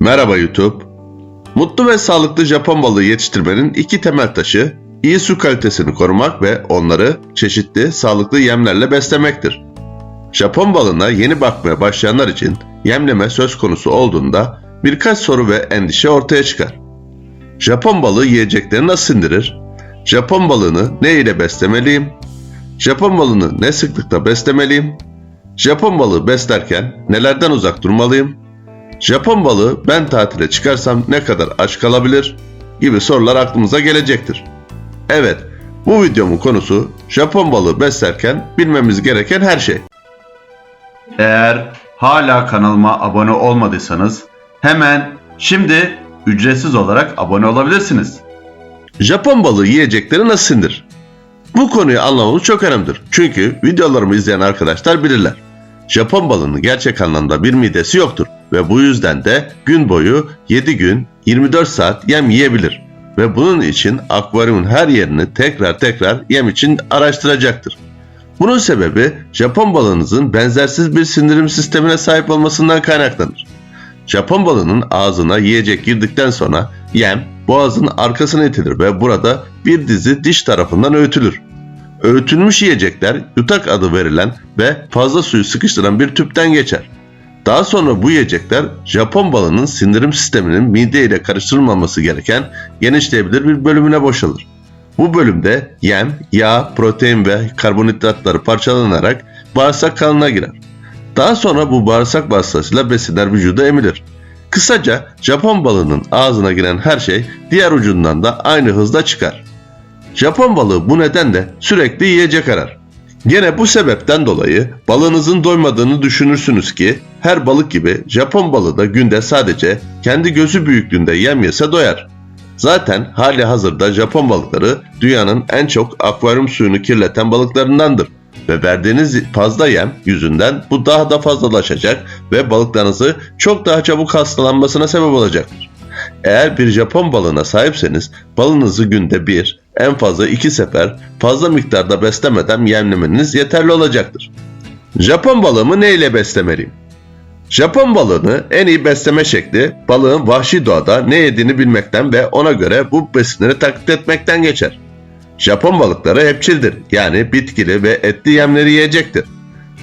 Merhaba YouTube. Mutlu ve sağlıklı Japon balığı yetiştirmenin iki temel taşı iyi su kalitesini korumak ve onları çeşitli sağlıklı yemlerle beslemektir. Japon balığına yeni bakmaya başlayanlar için yemleme söz konusu olduğunda birkaç soru ve endişe ortaya çıkar. Japon balığı yiyecekleri nasıl sindirir? Japon balığını ne ile beslemeliyim? Japon balığını ne sıklıkta beslemeliyim? Japon balığı beslerken nelerden uzak durmalıyım? Japon balığı ben tatile çıkarsam ne kadar aç kalabilir gibi sorular aklımıza gelecektir. Evet, bu videomun konusu Japon balığı beslerken bilmemiz gereken her şey. Eğer hala kanalıma abone olmadıysanız hemen şimdi ücretsiz olarak abone olabilirsiniz. Japon balığı yiyecekleri nasıl sindirir? Bu konuyu anlamamız çok önemlidir. Çünkü videolarımı izleyen arkadaşlar bilirler. Japon balığının gerçek anlamda bir midesi yoktur ve bu yüzden de gün boyu 7 gün 24 saat yem yiyebilir ve bunun için akvaryumun her yerini tekrar tekrar yem için araştıracaktır. Bunun sebebi Japon balığınızın benzersiz bir sindirim sistemine sahip olmasından kaynaklanır. Japon balığının ağzına yiyecek girdikten sonra yem boğazın arkasına itilir ve burada bir dizi diş tarafından öğütülür. Öğütülmüş yiyecekler yutak adı verilen ve fazla suyu sıkıştıran bir tüpten geçer. Daha sonra bu yiyecekler Japon balığının sindirim sisteminin mide ile karıştırılmaması gereken genişleyebilir bir bölümüne boşalır. Bu bölümde yem, yağ, protein ve karbonhidratları parçalanarak bağırsak kanına girer. Daha sonra bu bağırsak vasıtasıyla besinler vücuda emilir. Kısaca Japon balığının ağzına giren her şey diğer ucundan da aynı hızda çıkar. Japon balığı bu nedenle sürekli yiyecek arar. Gene bu sebepten dolayı balığınızın doymadığını düşünürsünüz ki her balık gibi Japon balığı da günde sadece kendi gözü büyüklüğünde yem yese doyar. Zaten hali hazırda Japon balıkları dünyanın en çok akvaryum suyunu kirleten balıklarındandır ve verdiğiniz fazla yem yüzünden bu daha da fazlalaşacak ve balıklarınızı çok daha çabuk hastalanmasına sebep olacaktır. Eğer bir Japon balığına sahipseniz balığınızı günde bir, en fazla iki sefer fazla miktarda beslemeden yemlemeniz yeterli olacaktır. Japon balığımı ne ile beslemeliyim? Japon balığını en iyi besleme şekli balığın vahşi doğada ne yediğini bilmekten ve ona göre bu besinleri taklit etmekten geçer. Japon balıkları hepçildir yani bitkili ve etli yemleri yiyecektir.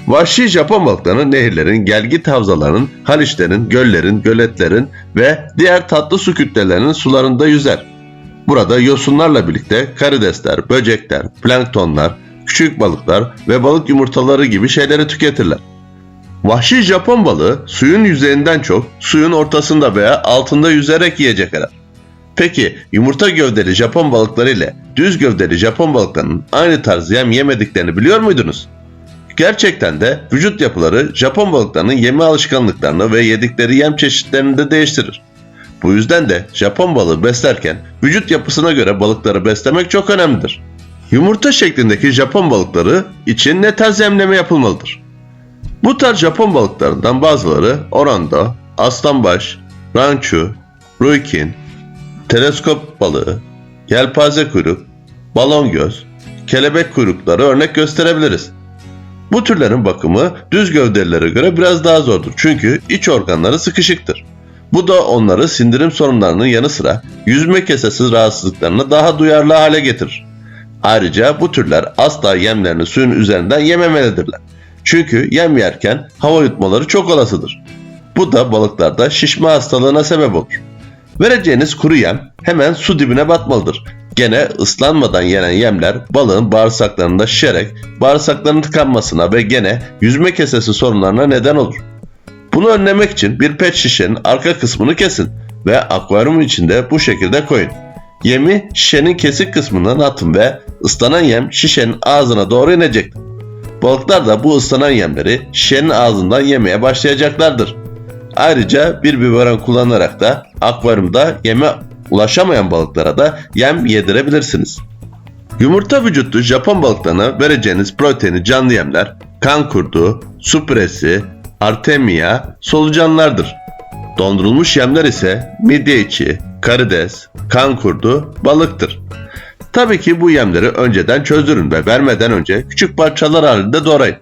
Vahşi Japon balıklarının nehirlerin, gelgit havzalarının, haliçlerin, göllerin, göletlerin ve diğer tatlı su kütlelerinin sularında yüzer. Burada yosunlarla birlikte karidesler, böcekler, planktonlar, küçük balıklar ve balık yumurtaları gibi şeyleri tüketirler. Vahşi Japon balığı suyun yüzeyinden çok suyun ortasında veya altında yüzerek yiyecek arar. Peki yumurta gövdeli Japon balıkları ile düz gövdeli Japon balıklarının aynı tarz yem yemediklerini biliyor muydunuz? Gerçekten de vücut yapıları Japon balıklarının yeme alışkanlıklarını ve yedikleri yem çeşitlerini de değiştirir. Bu yüzden de Japon balığı beslerken vücut yapısına göre balıkları beslemek çok önemlidir. Yumurta şeklindeki Japon balıkları için ne tarz yemleme yapılmalıdır? Bu tarz Japon balıklarından bazıları orando, aslanbaş, ranchu, ruikin, teleskop balığı, yelpaze kuyruk, balon göz, kelebek kuyrukları örnek gösterebiliriz. Bu türlerin bakımı düz gövdelilere göre biraz daha zordur çünkü iç organları sıkışıktır. Bu da onları sindirim sorunlarının yanı sıra yüzme kesesi rahatsızlıklarına daha duyarlı hale getirir. Ayrıca bu türler asla yemlerini suyun üzerinden yememelidirler. Çünkü yem yerken hava yutmaları çok olasıdır. Bu da balıklarda şişme hastalığına sebep olur. Vereceğiniz kuru yem hemen su dibine batmalıdır. Gene ıslanmadan yenen yemler balığın bağırsaklarında şişerek bağırsaklarının tıkanmasına ve gene yüzme kesesi sorunlarına neden olur. Bunu önlemek için bir pet şişenin arka kısmını kesin ve akvaryumun içinde bu şekilde koyun. Yemi şişenin kesik kısmından atın ve ıslanan yem şişenin ağzına doğru inecektir. Balıklar da bu ıslanan yemleri şişenin ağzından yemeye başlayacaklardır. Ayrıca bir biberon kullanarak da akvaryumda yeme ulaşamayan balıklara da yem yedirebilirsiniz. Yumurta vücutlu Japon balıklarına vereceğiniz proteini canlı yemler, kan kurdu, su püresi, artemia, solucanlardır. Dondurulmuş yemler ise midye içi, karides, kan kurdu, balıktır. Tabii ki bu yemleri önceden çözdürün ve vermeden önce küçük parçalar halinde doğrayın.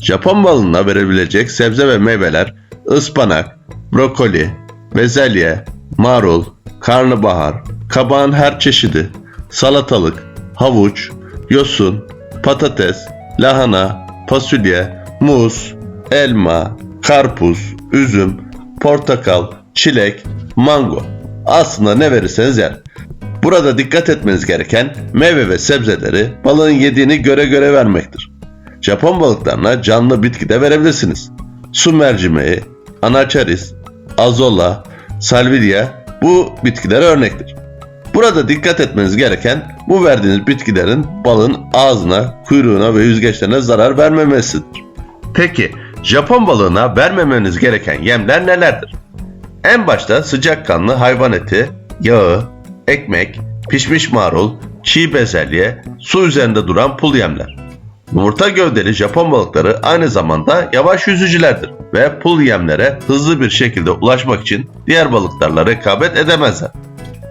Japon balığına verebilecek sebze ve meyveler ıspanak, brokoli, bezelye, marul, karnabahar, kabağın her çeşidi, salatalık, havuç, yosun, patates, lahana, fasulye, muz, elma, karpuz, üzüm, portakal, çilek, mango. Aslında ne verirseniz yer. Burada dikkat etmeniz gereken meyve ve sebzeleri balığın yediğini göre göre vermektir. Japon balıklarına canlı bitki de verebilirsiniz. Su mercimeği, anaçaris, azola, salvia bu bitkiler örnektir. Burada dikkat etmeniz gereken bu verdiğiniz bitkilerin balığın ağzına, kuyruğuna ve yüzgeçlerine zarar vermemesidir. Peki Japon balığına vermemeniz gereken yemler nelerdir? En başta sıcakkanlı hayvan eti, yağı, ekmek, pişmiş marul, çiğ bezelye, su üzerinde duran pul yemler. Yumurta gövdeli Japon balıkları aynı zamanda yavaş yüzücülerdir ve pul yemlere hızlı bir şekilde ulaşmak için diğer balıklarla rekabet edemezler.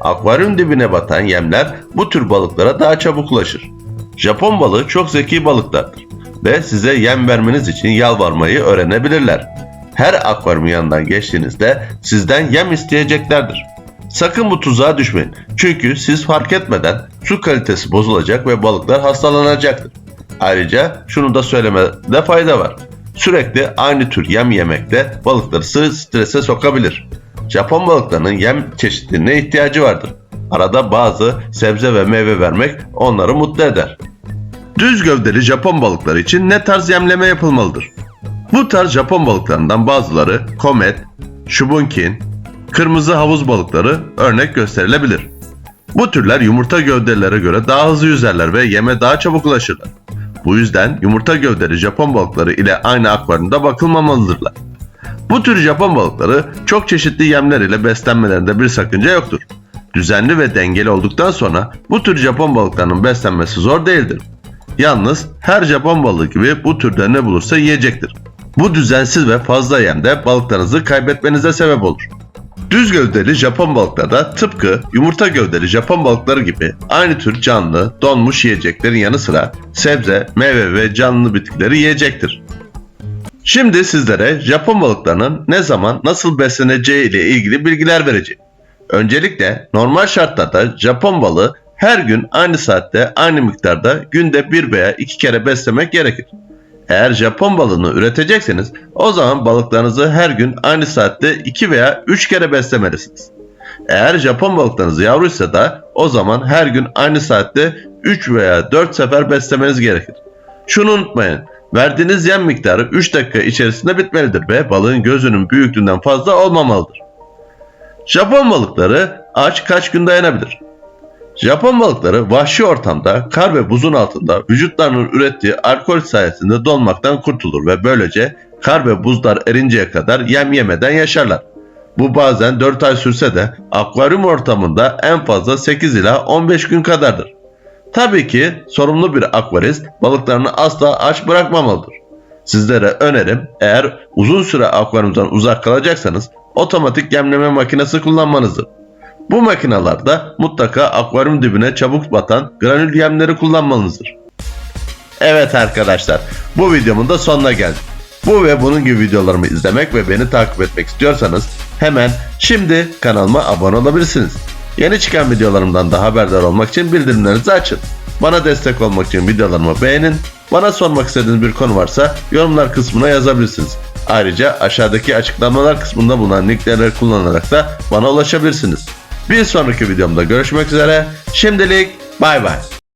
Akvaryum dibine batan yemler bu tür balıklara daha çabuk ulaşır. Japon balığı çok zeki balıklardır ve size yem vermeniz için yalvarmayı öğrenebilirler. Her akvaryum yanından geçtiğinizde sizden yem isteyeceklerdir. Sakın bu tuzağa düşmeyin. Çünkü siz fark etmeden su kalitesi bozulacak ve balıklar hastalanacaktır. Ayrıca şunu da söylemede fayda var. Sürekli aynı tür yem yemekte balıkları strese sokabilir. Japon balıklarının yem çeşitliliğine ihtiyacı vardır. Arada bazı sebze ve meyve vermek onları mutlu eder. Düz gövdeli Japon balıkları için ne tarz yemleme yapılmalıdır? Bu tarz Japon balıklarından bazıları komet, şubunkin, kırmızı havuz balıkları örnek gösterilebilir. Bu türler yumurta gövdelere göre daha hızlı yüzerler ve yeme daha çabuk ulaşırlar. Bu yüzden yumurta gövdeli Japon balıkları ile aynı akvaryumda bakılmamalıdırlar. Bu tür Japon balıkları çok çeşitli yemler ile beslenmelerinde bir sakınca yoktur. Düzenli ve dengeli olduktan sonra bu tür Japon balıklarının beslenmesi zor değildir. Yalnız her Japon balığı gibi bu türde ne bulursa yiyecektir. Bu düzensiz ve fazla yem de balıklarınızı kaybetmenize sebep olur. Düz gövdeli Japon balıkları da tıpkı yumurta gövdeli Japon balıkları gibi aynı tür canlı, donmuş yiyeceklerin yanı sıra sebze, meyve ve canlı bitkileri yiyecektir. Şimdi sizlere Japon balıklarının ne zaman nasıl besleneceği ile ilgili bilgiler vereceğim. Öncelikle normal şartlarda Japon balığı her gün aynı saatte aynı miktarda günde bir veya iki kere beslemek gerekir. Eğer Japon balığını üretecekseniz o zaman balıklarınızı her gün aynı saatte 2 veya 3 kere beslemelisiniz. Eğer Japon balıklarınız yavruysa da o zaman her gün aynı saatte 3 veya 4 sefer beslemeniz gerekir. Şunu unutmayın. Verdiğiniz yem miktarı 3 dakika içerisinde bitmelidir ve balığın gözünün büyüklüğünden fazla olmamalıdır. Japon balıkları aç kaç gün dayanabilir? Japon balıkları vahşi ortamda kar ve buzun altında vücutlarının ürettiği alkol sayesinde donmaktan kurtulur ve böylece kar ve buzlar erinceye kadar yem yemeden yaşarlar. Bu bazen 4 ay sürse de akvaryum ortamında en fazla 8 ila 15 gün kadardır. Tabii ki sorumlu bir akvarist balıklarını asla aç bırakmamalıdır. Sizlere önerim eğer uzun süre akvaryumdan uzak kalacaksanız otomatik yemleme makinesi kullanmanızdır. Bu makinalarda mutlaka akvaryum dibine çabuk batan granül yemleri kullanmanızdır. Evet arkadaşlar bu videomun da sonuna geldik. Bu ve bunun gibi videolarımı izlemek ve beni takip etmek istiyorsanız hemen şimdi kanalıma abone olabilirsiniz. Yeni çıkan videolarımdan da haberdar olmak için bildirimlerinizi açın. Bana destek olmak için videolarımı beğenin. Bana sormak istediğiniz bir konu varsa yorumlar kısmına yazabilirsiniz. Ayrıca aşağıdaki açıklamalar kısmında bulunan linkleri kullanarak da bana ulaşabilirsiniz. Bir sonraki videomda görüşmek üzere. Şimdilik bay bay.